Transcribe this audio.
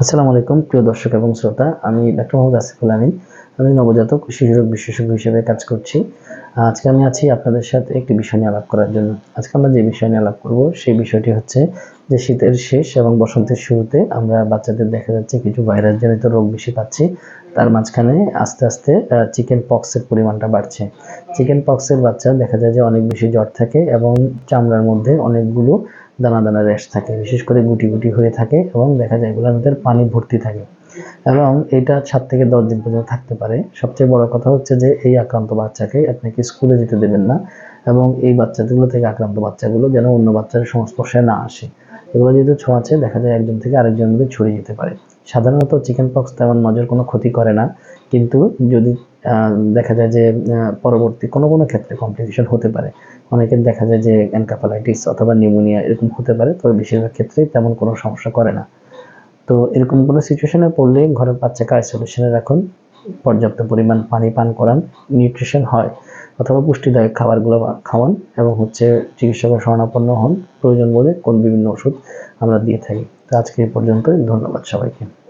আসসালামু আলাইকুম, প্রিয় দর্শক এবং শ্রোতা। আমি ডাক্তার মোহাম্মদ আসিফুল আমিন। আমি নবজাতক শিশুরোগ বিশেষজ্ঞ হিসেবে কাজ করছি। আজকে আমি আছি আপনাদের সাথে একটি বিষয় নিয়ে আলাপ করার জন্য। আজকে আমরা যে বিষয় নিয়ে আলাপ করব, সেই বিষয়টি হচ্ছে যে শীতের শেষ এবং বসন্তের শুরুতে আমরা বাচ্চাদের দেখা যাচ্ছে কিছু ভাইরাস জনিত রোগ বেশি পাচ্ছি। তার মাঝখানে আস্তে আস্তে চিকেন পক্সের পরিমাণটা বাড়ছে। চিকেন পক্সের বাচ্চা দেখা যায় যে অনেক বেশি জ্বর থাকে এবং চামড়ার মধ্যে অনেকগুলো দানা দানা র্যাশ থাকে। বিশেষ করে গুটি গুটি হয়ে থাকে এবং দেখা যায় এগুলোর মধ্যে পানি ভর্তি থাকে। এবং এটা সাত থেকে দশ দিন পর্যন্ত থাকতে পারে। সবচেয়ে বড় কথা হচ্ছে যে এই আক্রান্ত বাচ্চাকে আপনাকে স্কুলে যেতে দেবেন না এবং এই বাচ্চাগুলো থেকে আক্রান্ত বাচ্চাগুলো যেন অন্য বাচ্চার সংস্পর্শে না আসে। এগুলো যেহেতু ছোঁয়াচে, দেখা যায় একজন থেকে আরেকজন মধ্যে ছড়িয়ে যেতে পারে। সাধারণত চিকেন পক্স তেমন নজর কোনো ক্ষতি করে না। কিন্তু যদি দেখা যায় যে পরবর্তী কোনো কোনো ক্ষেত্রে কমপ্লিকেশন হতে পারে। অনেকের দেখা যায় যে এনকাফালাইটিস অথবা নিউমোনিয়া এরকম হতে পারে, তবে বেশিরভাগ ক্ষেত্রেই তেমন কোনো সমস্যা করে না। তো এরকম কোনো সিচুয়েশনে পড়লে ঘরের বাচ্চাকে আইসোলেশনে রাখুন, পর্যাপ্ত পরিমাণ পানি পান করান নিউট্রিশন হয়, অথবা পুষ্টিদায়ক খাবারগুলো খাওয়ান এবং হচ্ছে চিকিৎসকের শরণাপন্ন হন। প্রয়োজন বলে কোন বিভিন্ন ওষুধ আমরা দিয়ে থাকি। তো আজকে এই পর্যন্তই, ধন্যবাদ সবাইকে।